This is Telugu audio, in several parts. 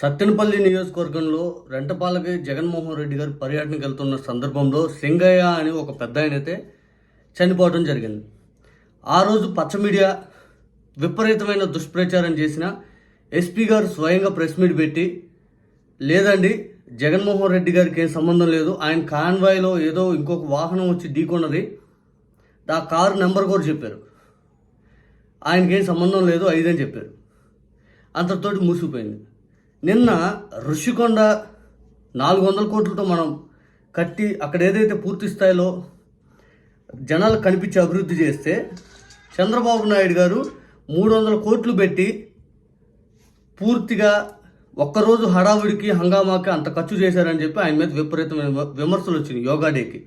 సత్తెనపల్లి నియోజకవర్గంలో రెంటపాలకి జగన్మోహన్ రెడ్డి గారు పర్యటనకు వెళ్తున్న సందర్భంలో సింగయ్య అని ఒక పెద్ద ఆయన అయితే చనిపోవడం జరిగింది. ఆ రోజు పచ్చ మీడియా విపరీతమైన దుష్ప్రచారం చేసిన ఎస్పీ గారు స్వయంగా ప్రెస్ మీట్ పెట్టి లేదండి జగన్మోహన్ రెడ్డి గారికి ఏం సంబంధం లేదు ఆయన కాన్వాయ్లో ఏదో ఇంకొక వాహనం వచ్చి ఢీకొన్నది ఆ కారు నెంబర్ కూడా చెప్పారు. ఆయనకేం సంబంధం లేదు ఐదని చెప్పారు. అంతటితోటి మూసిపోయింది నిన్న ఋషికొండ నాలుగు వందల కోట్లతో మనం కట్టి అక్కడ ఏదైతే పూర్తి స్థాయిలో జనాలు కనిపించి అభివృద్ధి చేస్తే చంద్రబాబు నాయుడు గారు మూడు వందల కోట్లు పెట్టి పూర్తిగా ఒక్కరోజు హడావుడికి హంగామాకి అంత ఖర్చు చేశారని చెప్పి ఆయన మీద విపరీతమైన విమర్శలు వచ్చినాయి యోగా డేకి.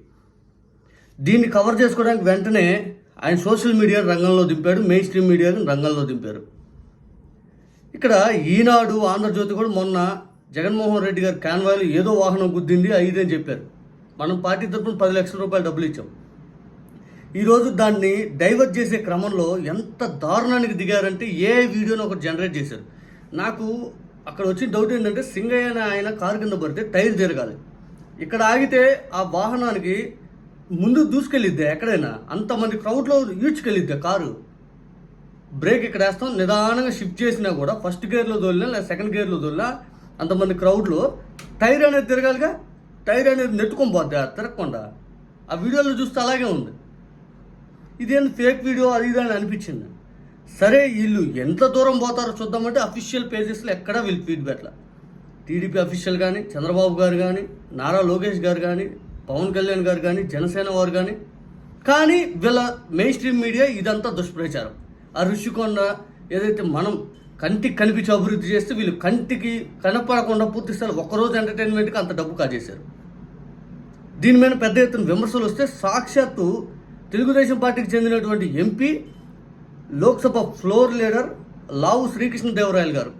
దీన్ని కవర్ చేసుకోవడానికి వెంటనే ఆయన సోషల్ మీడియా రంగంలో దింపాడు మెయిన్ స్ట్రీమ్ మీడియాని రంగంలో దింపారు. ఇక్కడ ఈనాడు ఆంధ్రజ్యోతి కూడా మొన్న జగన్మోహన్ రెడ్డి గారి కాన్వాయ్లో ఏదో వాహనం గుద్దింది ఐదు అని చెప్పారు. మనం పార్టీ తరఫున పది లక్షల రూపాయలు డబ్బులు ఇచ్చాం. ఈరోజు దాన్ని డైవర్ట్ చేసే క్రమంలో ఎంత దారుణానికి దిగారంటే ఏ వీడియోని ఒకటి జనరేట్ చేశారు. నాకు అక్కడ వచ్చిన డౌట్ ఏంటంటే సింగయ్య ఆయన కారు కింద పడితే టైర్ తిరగాలి. ఇక్కడ ఆగితే ఆ వాహనానికి ముందు దూసుకెళ్ళిద్దే ఎక్కడైనా? అంతమంది క్రౌడ్లో ఈడ్చుకెళ్ళిద్దే కారు? బ్రేక్ ఇక్కడ వేస్తాం. నిదానంగా షిఫ్ట్ చేసినా కూడా ఫస్ట్ గేర్లో దోలినా లేదా సెకండ్ గేర్లో దోలినా అంతమంది క్రౌడ్లో టైర్ అనేది తిరగాలిగా. టైర్ అనేది నెట్టుకొని పోద్ది. తిరగకుండా. ఆ వీడియోలో చూస్తే అలాగే ఉంది. ఇదేంటి ఫేక్ వీడియో అది ఇది అని అనిపించింది. సరే వీళ్ళు ఎంత దూరం పోతారో చూద్దామంటే అఫీషియల్ పేజెస్లో ఎక్కడా వీళ్ళు ఫీడ్బ్యాక్ల టీడీపీ అఫీషియల్ కానీ చంద్రబాబు గారు కానీ నారా లోకేష్ గారు కానీ పవన్ కళ్యాణ్ గారు కానీ జనసేన వారు కానీ కానీ వీళ్ళ మెయిన్ స్ట్రీమ్ మీడియా ఇదంతా దుష్ప్రచారం. ఆ ఋషికొండ ఏదైతే మనం కంటికి కనిపించి అభివృద్ధి చేస్తే వీళ్ళు కంటికి కనపడకుండా పూర్తి స్థాయి ఒకరోజు ఎంటర్టైన్మెంట్కి అంత డబ్బు కాజేశారు. దీని మీద పెద్ద ఎత్తున విమర్శలు వస్తే సాక్షాత్తు తెలుగుదేశం పార్టీకి చెందినటువంటి MP Lok Sabha floor leader Lavu Srikrishnadevarayalu garu.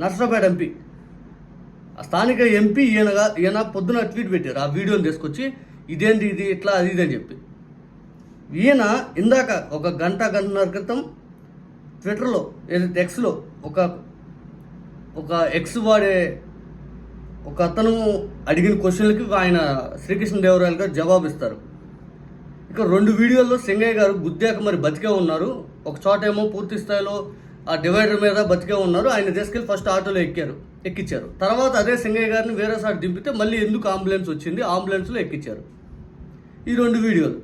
Narasaraopet MP. ఆ స్థానిక ఎంపీ ఈయనగా ఈయన పొద్దున ట్వీట్ పెట్టారు. ఆ వీడియోని తీసుకొచ్చి ఇదేంటి ఇది ఇట్లా అది ఇది అని చెప్పి. ఈయన ఇందాక ఒక గంట గంటన్నర క్రితం ట్విట్టర్లో ఏదైతే ఎక్స్లో ఒక ఒక ఎక్స్ వాడే ఒక అతను అడిగిన క్వశ్చన్లకి ఆయన శ్రీకృష్ణదేవరాయలు గారు జవాబు ఇస్తారు ఇక రెండు వీడియోల్లో సింగయ్య గారు గుద్దాక మరి బతికే ఉన్నారు. ఒక చోట ఏమో పూర్తి స్థాయిలో ఆ డివైడర్ మీద బతికే ఉన్నారు. ఆయన తీసుకెళ్ళి ఫస్ట్ ఆటోలో ఎక్కారు ఎక్కించారు తర్వాత అదే సింగయ్య గారిని వేరేసారి దింపితే మళ్ళీ ఎందుకు అంబులెన్స్ వచ్చింది? అంబులెన్స్లో ఎక్కించారు ఈ రెండు వీడియోలు.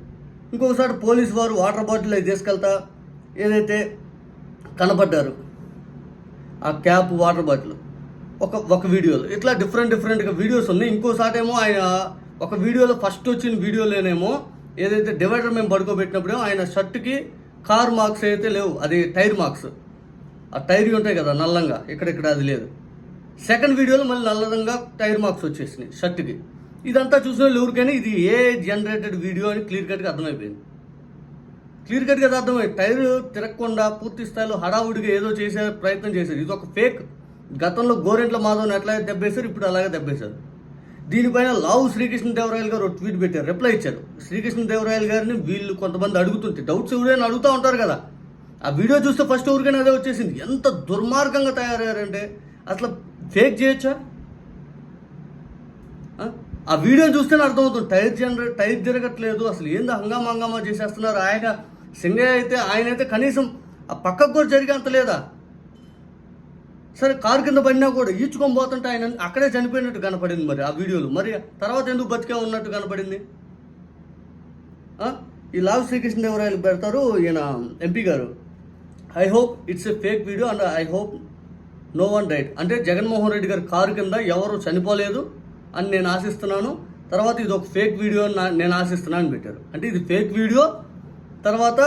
ఇంకొకసారి పోలీస్ వారు వాటర్ బాటిల్ అవి తీసుకెళ్తా ఏదైతే కనపడ్డారు ఆ క్యాప్ వాటర్ బాటిల్ ఒక ఒక వీడియోలో. ఇట్లా డిఫరెంట్ డిఫరెంట్గా వీడియోస్ ఉన్నాయి. ఇంకోసారి ఏమో ఆయన ఒక వీడియోలో ఫస్ట్ వచ్చిన వీడియోలోనేమో ఏదైతే డివైడర్ మేము పడుకోబెట్టినప్పుడేమో ఆయన షర్ట్కి కార్ మార్క్స్ అయితే లేవు. అది టైర్ మార్క్స్ ఆ టైర్ ఉంటాయి కదా నల్లంగా. ఇక్కడిక్కడ అది లేదు. సెకండ్ వీడియోలో మళ్ళీ నల్లదంగా టైర్ మార్క్స్ వచ్చేసినాయి షర్ట్కి ఇదంతా చూసిన వాళ్ళు ఎవరికైనా ఇది ఏ జనరేటెడ్ వీడియో అని క్లియర్ కట్గా అర్థమైపోయింది. క్లియర్ కట్గా అర్థమైంది టైర్ తిరగకుండా పూర్తి స్థాయిలో హడావుడిగా ఏదో చేసే ప్రయత్నం చేశారు. ఇది ఒక ఫేక్ గతంలో గోరెంట్ల మాధవ్ని ఎట్లా దెబ్బేశారు ఇప్పుడు అలాగే దెబ్బేశారు. దీనిపైన లావు శ్రీకృష్ణదేవరాయలు గారు ట్వీట్ పెట్టారు రిప్లై ఇచ్చారు. శ్రీకృష్ణదేవరాయలు గారిని వీళ్ళు కొంతమంది అడుగుతుంటే డౌట్స్ ఎవరైనా అడుగుతూ ఉంటారు కదా. ఆ వీడియో చూస్తే ఫస్ట్ ఎవరికైనా అదే వచ్చేసింది. ఎంత దుర్మార్గంగా తయారయ్యారంటే అసలు ఫేక్ చేయొచ్చా? ఆ? వీడియో చూస్తేనే అర్థమవుతుంది. టైర్ జనరే టైర్ జరగట్లేదు. అసలు ఏంది హంగామా హంగామా చేసేస్తున్నారు ఆయన. సింగయ్య అయితే ఆయన అయితే కనీసం ఆ పక్కకు కూడా జరిగేంత లేదా? సరే కారు కింద పడినా కూడా ఈడ్చుకొని పోతుంటే ఆయన అక్కడే చనిపోయినట్టు కనపడింది మరి ఆ వీడియోలో. మరి తర్వాత ఎందుకు బతికే ఉన్నట్టు కనపడింది? ఈ లావ్ శ్రీకృష్ణదేవరాయలు పెడతారు ఈయన MP garu. I hope it's a fake video and I hope no one diet అంటే జగన్మోహన్ రెడ్డి గారి కారు కింద ఎవరు చనిపోలేదు. అని నేను ఆశిస్తున్నాను. తర్వాత ఇది ఒక ఫేక్ వీడియో అని నేను ఆశిస్తున్నాను అని పెట్టారు. అంటే ఇది ఫేక్ వీడియో తర్వాత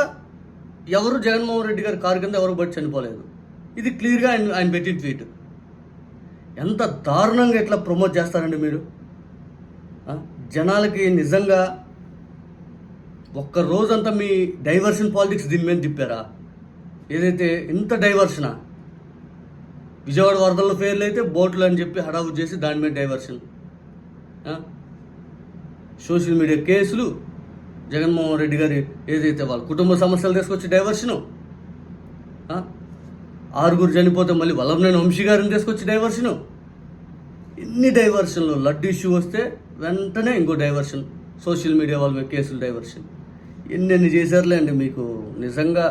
ఎవరు జగన్మోహన్ రెడ్డి గారి కారు కింద ఎవరు బట్టి చనిపోలేదు. ఇది క్లియర్గా ఆయన ఆయన పెట్టిన ట్వీట్ ఎంత దారుణంగా ఎట్లా ప్రమోట్ చేస్తారండి మీరు. జనాలకి నిజంగా ఒక్క రోజంతా మీ డైవర్షన్ పాలిటిక్స్ దీని మీద తిప్పారా? ఏదైతే ఇంత డైవర్షనా విజయవాడ వరదల్లో ఫెయిల్ అయితే బోట్లు అని చెప్పి హడావు చేసి దాని మీద డైవర్షన్ సోషల్ మీడియా కేసులు జగన్మోహన్ రెడ్డి గారి ఏదైతే వాళ్ళ కుటుంబ సమస్యలు తీసుకొచ్చి డైవర్షను ఆరుగురు చనిపోతే మళ్ళీ వల్లభనేని వంశీ గారిని తీసుకొచ్చి డైవర్షను. ఎన్ని డైవర్షన్లు లడ్డు ఇష్యూ వస్తే వెంటనే ఇంకో డైవర్షన్ సోషల్ మీడియా వాళ్ళ మీద కేసులు డైవర్షన్. ఎన్ని చేశారులే అండి మీకు? నిజంగా